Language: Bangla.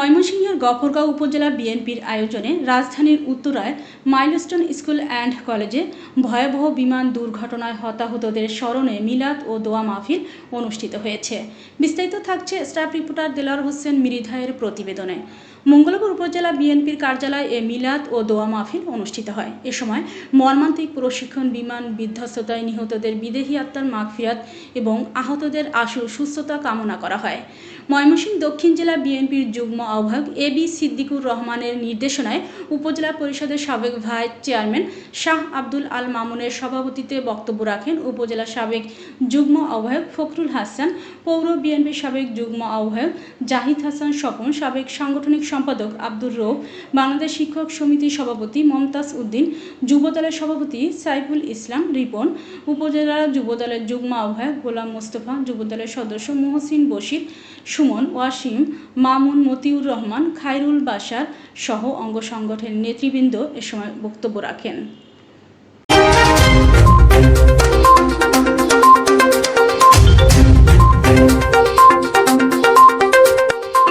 ময়মনসিংহের গফরগাঁও উপজেলা বিএনপির আয়োজনে রাজধানীর উত্তরায় মাইলস্টোন স্কুল অ্যান্ড কলেজে ভয়াবহ বিমান দুর্ঘটনায় হতাহতদের স্মরণে মিলাদ ও দোয়া মাহফিল অনুষ্ঠিত হয়েছে। বিস্তারিত থাকছে স্টাফ রিপোর্টার দেলার হোসেন মিরিধায়ের প্রতিবেদনে। মঙ্গলবার উপজেলা বিএনপির কার্যালয়ে এ মিলাদ ও দোয়া মাহফিল অনুষ্ঠিত হয়। এ সময় মর্মান্তিক প্রশিক্ষণ বিমান বিধ্বস্ততায় নিহতদের বিদেহী আত্মার মাগফিরাত এবং আহতদের আশু সুস্থতা কামনা করা হয়। ময়মনসিংহ দক্ষিণ জেলা বিএনপির যুগ্ম আহ্বায়ক এ বি সিদ্দিকুর রহমানের নির্দেশনায় উপজেলা পরিষদের সাবেক ভাইস চেয়ারম্যান শাহ আব্দুল আল মামুনের সভাপতিত্বে বক্তব্য রাখেন উপজেলা সাবেক যুগ্ম আহ্বায়ক ফখরুল হাসান, পৌর বিএনপির সাবেক যুগ্ম আহ্বায়ক জাহিদ হাসান স্বপন সাবেক সাংগঠনিক সম্পাদক আব্দুর রৌফ বাংলাদেশ শিক্ষক সমিতির সভাপতি মমতাজ উদ্দিন, যুবদলের সভাপতি সাইফুল ইসলাম রিপন, উপজেলা যুবদলের যুগ্ম আহ্বায়ক গোলাম মোস্তফা, যুবদলের সদস্য মোহসিন বশির, সুমন ওয়াসিম, মামুন মতিউর রহমান খায়রুল বাশার সহ অঙ্গ সংগঠনের নেতৃবৃন্দ এ সময় বক্তব্য রাখেন।